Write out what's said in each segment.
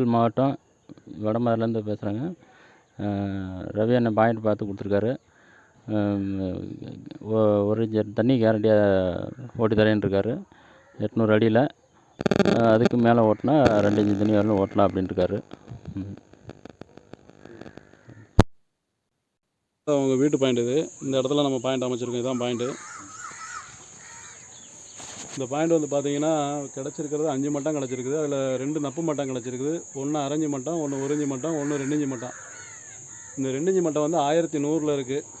நாமக்கல் மாவட்டம் வடமதுரைலேருந்து பேசுகிறேங்க ரவி அண்ணன் பாயிண்ட் பார்த்து கொடுத்துருக்காரு. ஓ ஒரு இன்ச் தண்ணி கேரண்டியாக ஓட்டி தரேன்னு இருக்காரு. எட்நூறு அடியில். அதுக்கு மேலே ஓட்டினா ரெண்டு இன்ச்சு தண்ணி வரலும் ஓட்டலாம் அப்படின்ட்டு இருக்காரு. அவங்க வீட்டு பாயிண்ட் இது. இந்த இடத்துல நம்ம பாயிண்ட் அமைச்சிருக்கோம். இதுதான் பாயிண்ட்டு இந்த பாயிண்ட் வந்து பார்த்தீங்கன்னா கிடச்சிருக்கிறது அஞ்சு மட்டம் கிடச்சிருக்குது. அதில் ரெண்டு நப்பு மட்டம் கிடச்சிருக்குது. ஒன்று அரைஞ்சி மட்டம் ஒன்று ஒரு மட்டம் ஒன்று ரெண்டு இஞ்சி மட்டம். இந்த ரெண்டிஞ்சி மட்டம் வந்து ஆயிரத்தி நூறில் இருக்குது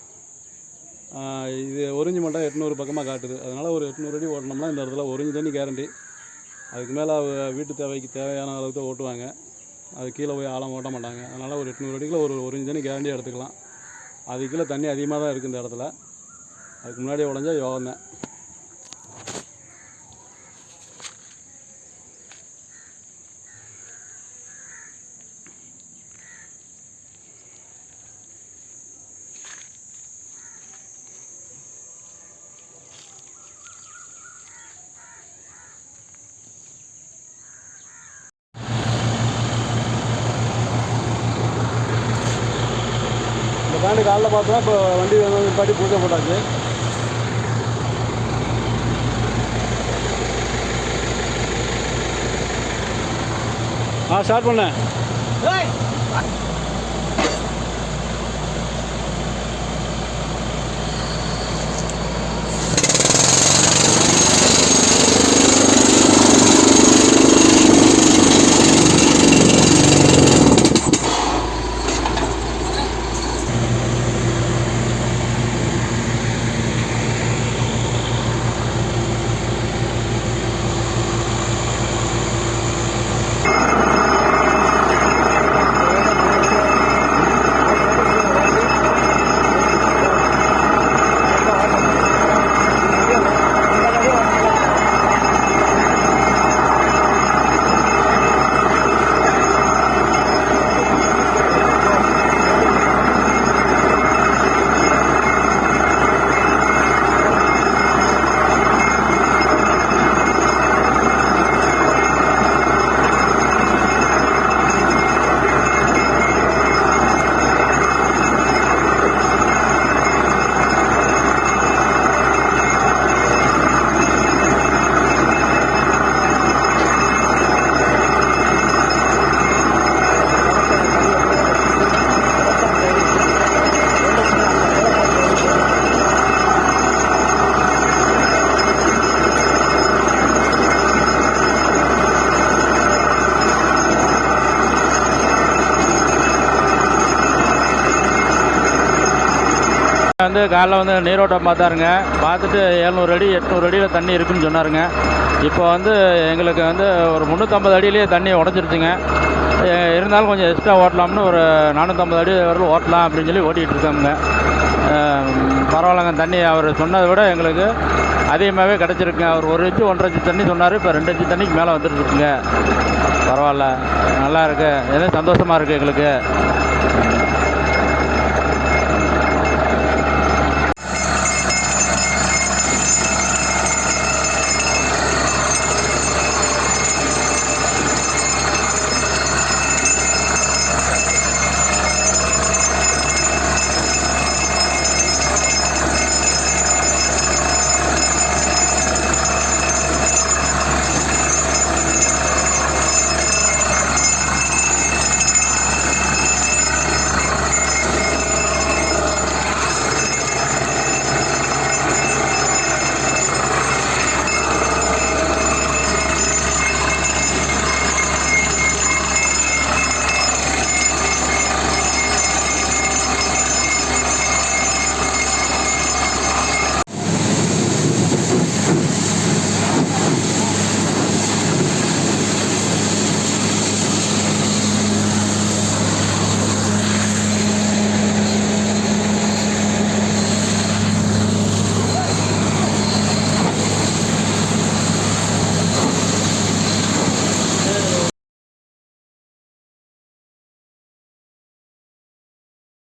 இது ஒரு மட்டம் எட்நூறு பக்கமாக காட்டுது. அதனால் ஒரு எட்நூறு அடி ஓட்டினோம்னா இந்த இடத்துல ஒரு தண்ணி கேரண்டி அதுக்கு மேலே வீட்டு தேவைக்கு தேவையான அளவுக்கு தான் ஓட்டுவாங்க. அது கீழே போய் ஆழம் ஓட்ட மாட்டாங்க. அதனால் ஒரு எட்நூறு அடிக்குள்ளே ஒரு ஒரு தண்ணி கேரண்டியாக எடுத்துக்கலாம். அதுக்குள்ளே கீழே தண்ணி அதிகமாக தான் இருக்குது இந்த இடத்துல. அதுக்கு முன்னாடி உடஞ்சா யோகம் தான் இந்த காலைல பார்த்தோம் இப்போ வண்டி பாட்டி பூஜை போட்டாச்சு. ஆ ஸ்டார்ட் பண்ணேன் வந்து காலைல வந்து நீரோட்டம் பார்த்தாருங்க. பார்த்துட்டு எழுநூறு அடி எட்நூறு அடியில் தண்ணி இருக்குன்னு சொன்னாருங்க. இப்போ வந்து எங்களுக்கு வந்து ஒரு முந்நூற்றம்பது அடியிலேயே தண்ணி உடஞ்சிருச்சுங்க. இருந்தாலும் கொஞ்சம் எக்ஸ்ட்ரா ஓட்டலாம்னு ஒரு நானூற்றம்பது அடி வரல ஓட்டலாம் அப்படின்னு சொல்லி ஓட்டிகிட்டு இருக்கோங்க பரவாயில்லங்க பரவாயில்லைங்க தண்ணி அவர் சொன்னதை விட எங்களுக்கு அதிகமாகவே கிடச்சிருக்குங்க. அவர் ஒரு இன்ச்சு ஒன்றரை இன்ச்சு தண்ணி சொன்னார் இப்போ ரெண்டு இன்ச்சு தண்ணிக்கு மேலே வந்துருக்குங்க பரவாயில்ல நல்லா இருக்குது எதுவும் சந்தோஷமாக இருக்குது எங்களுக்கு.